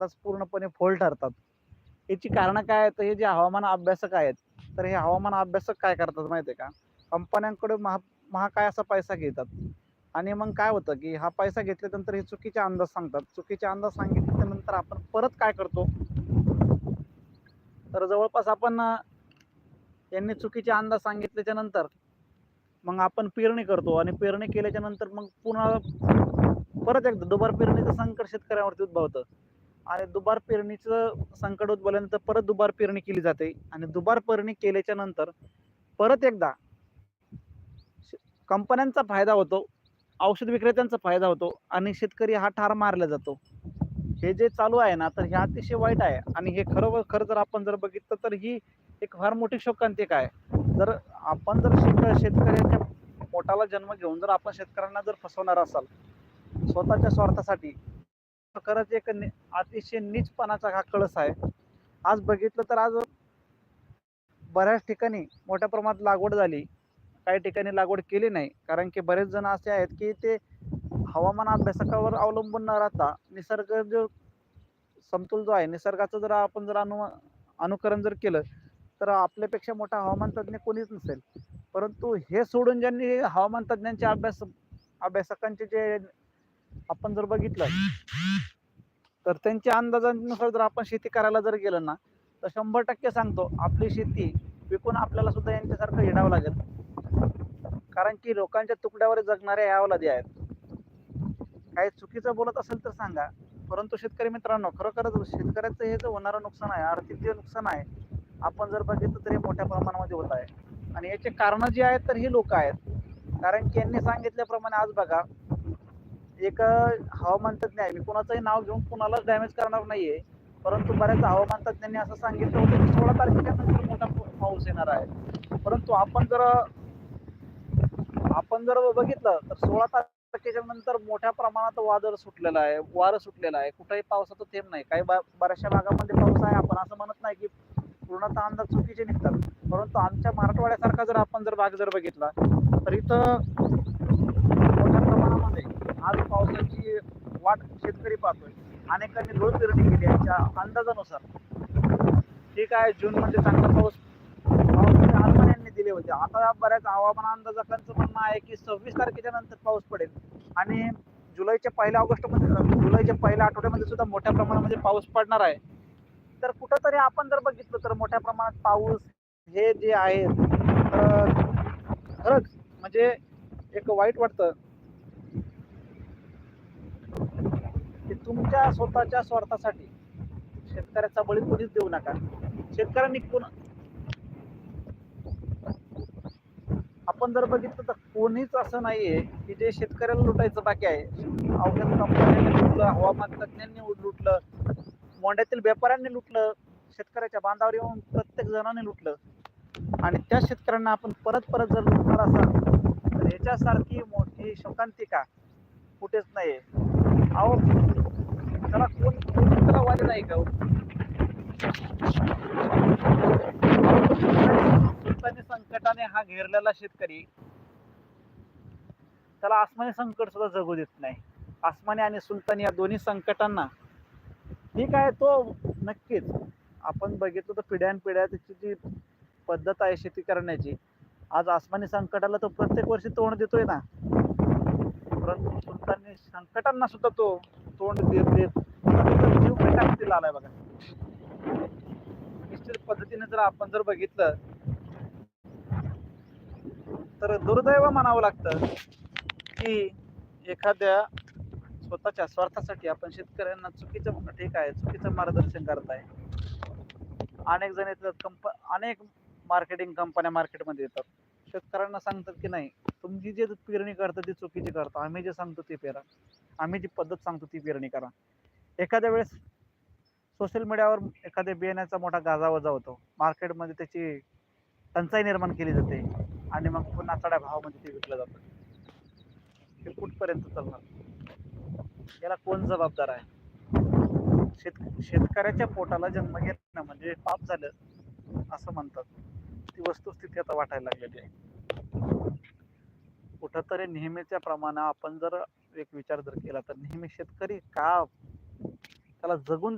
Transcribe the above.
आताच पूर्णपणे फोल ठरतात. याची कारणं काय आहेत? हे जे हवामान अभ्यासक आहेत तर हे हवामान अभ्यासक काय करतात माहिती आहे का? कंपन्यांकडे महा महाकाय असा पैसा घेतात? आणि मग काय होतं की हा पैसा घेतल्यानंतर हे चुकीचे अंदाज सांगतात. चुकीचे अंदाज सांगितल्यानंतर आपण परत काय करतो? तर जवळपास आपण यांनी चुकीचे अंदाज सांगितल्याच्या नंतर मग आपण पेरणी करतो आणि पेरणी केल्याच्यानंतर मग पुन्हा परत एकदा दुबार पेरणीचं संकट शेतकऱ्यावरती उद्भवतं. आणि दुबार पेरणीचं संकट उद्भवल्यानंतर परत दुबार पेरणी केली जाते. आणि दुबार पेरणी केल्याच्यानंतर परत एकदा श- कंपन्यांचा फायदा होतो औषध विक्रेत्यांचा फायदा होतो आणि शेतकरी हा ठार मारला जातो. हे जे चालू आहे ना तर हे अतिशय वाईट आहे. आणि हे खरोखर खरं जर आपण जर बघितलं तर ही एक फार मोठी शोकांतिक आहे. जर आपण जर शेत शेतकऱ्याच्या पोटाला जन्म घेऊन जर आपण शेतकऱ्यांना जर फसवणार असाल स्वतःच्या स्वार्थासाठी खरंच एक नि- अतिशय नीचपणाचा हा कळस आहे. आज बघितलं तर आज बऱ्याच ठिकाणी मोठ्या प्रमाणात लागवड झाली. काही ठिकाणी लागवड केली नाही. कारण की बरेच जण असे आहेत की ते हवामान अभ्यासकावर अवलंबून न राहता निसर्ग जो समतोल जो आहे निसर्गाचं जर आपण जर अनु अनुकरण जर केलं तर आपल्यापेक्षा मोठा हवामान तज्ज्ञ कोणीच नसेल. परंतु हे सोडून ज्यांनी हवामान तज्ज्ञांचे अभ्यास अभ्यासकांचे जे आपण जर बघितलं तर त्यांच्या अंदाजानुसार जर आपण शेती करायला जर गेलं ना तर शंभर टक्के सांगतो आपली शेती विकून आपल्याला सुद्धा यांच्यासारखं हिडावं लागेल. कारण की लोकांच्या तुकड्यावर जगणाऱ्या या अवलादी आहेत. काही चुकीचं बोलत असेल तर सांगा परंतु शेतकरी मित्रांनो खरोखरच शेतकऱ्याचं हे जे होणारं नुकसान आहे आर्थिक जे नुकसान आहे आपण जर बघितलं तर हे मोठ्या प्रमाणामध्ये होत आहे. आणि याचे कारणं जे आहेत तर ही लोक आहेत. कारण की यांनी सांगितल्याप्रमाणे आज बघा एक हवामान तज्ञ आहे. मी कोणाचंही नाव घेऊन कुणालाच डॅमेज करणार नाहीये. परंतु बऱ्याच हवामान तज्ञांनी असं सांगितलं होतं की सोळा तारखेच्यानंतर मोठा पाऊस येणार आहे. परंतु आपण जर आपण जर बघितलं तर सोळा तारखेच्या नंतर मोठ्या प्रमाणात वादळ सुटलेलं आहे वारं सुटलेलं आहे. कुठेही पावसाचं थेंब नाही. काही बा- बऱ्याचशा भागामध्ये पाऊस आहे. आपण असं म्हणत नाही की पूर्णतः अंदाज चुकीचे निघतात. परंतु आमच्या मराठवाड्यासारखा जर आपण जर भाग जर बघितला तर इथं आज पावसाची वाट शेतकरी पाहतोय. अनेकांनी रोज पेरणी केली यांच्या अंदाजानुसार. ठीक आहे जून मध्ये चांगला पाऊस पाऊस यांनी दिले होते. आता बऱ्याच हवामान अंदाजकांचं म्हणणं आहे की सव्वीस तारखेच्या नंतर पाऊस पडेल. आणि जुलैच्या पहिल्या ऑगस्टमध्ये जुलैच्या पहिल्या आठवड्यामध्ये सुद्धा मोठ्या प्रमाणामध्ये पाऊस पडणार आहे. तर कुठंतरी आपण जर बघितलं तर मोठ्या प्रमाणात पाऊस हे जे आहे तर खरंच म्हणजे एक वाईट वाटतं की तुमच्या स्वतःच्या स्वार्थासाठी. शेतकऱ्याचा बळी कोणीच देऊ नका. शेतकऱ्यांनी कोण आपण जर बघितलं तर कोणीच असं नाहीये की जे शेतकऱ्याला लुटायचं बाकी आहे. अवघड कंपन्यांनी लुटलं हवामान तज्ज्ञांनी लुटलं मोंड्यातील व्यापाऱ्यांनी लुटलं शेतकऱ्याच्या बांधावर येऊन प्रत्येक जणांनी लुटलं. आणि त्या शेतकऱ्यांना आपण परत परत जर लुटणार असाल तर याच्यासारखी मोठी शोकांतिका कुठेच नाहीये. अहो त्याला कोण त्याला वाले नाही का? संकटाने हा घेरलेला शेतकरी त्याला आसमानी संकट सुद्धा जगू देत नाही. आसमानी आणि सुलतानी या दोन्ही संकटांना ठीक आहे तो नक्कीच. आपण बघितलं तर पिढ्यानपिढ्या त्याची जी पद्धत आहे शेती करण्याची आज आसमानी संकटाला तो प्रत्येक वर्षी तोंड देतोय ना. परंतु सुलतानी संकटांना सुद्धा तो तोंड देत देत जीव आलाय बघा. निश्चित पद्धतीने जर आपण जर बघितलं तर दुर्दैव म्हणावं लागतं की एखाद्या स्वतःच्या स्वार्थासाठी आपण शेतकऱ्यांना चुकीचं ठीक आहे चुकीचं मार्गदर्शन करताय. अनेक जण येतात कंप अनेक मार्केटिंग कंपन्या मार्केटमध्ये येतात. शेतकऱ्यांना सांगतात की नाही तुम्ही जे पेरणी करता ती चुकीची करता आम्ही जे सांगतो ते पेरा. आम्ही जी पद्धत सांगतो ती पेरणी करा. एखाद्या वेळेस सोशल मीडियावर एखाद्या बियाण्याचा मोठा गाजावाजा होतो. मार्केटमध्ये त्याची टंचाई निर्माण केली जाते आणि मग पुन्हा चढ्या भावामध्ये ते विकलं जातं. ते कुठपर्यंत चालणार? याला कोण जबाबदार आहे? शेत शेतकऱ्याच्या पोटाला जन्म घेणं म्हणजे पाप झालं असं म्हणतात. ती वस्तुस्थिती आता वाटायला लागलेली आहे. कुठंतरी नेहमीच्या प्रमाणात आपण जर एक विचार जर केला तर नेहमी शेतकरी का त्याला जगून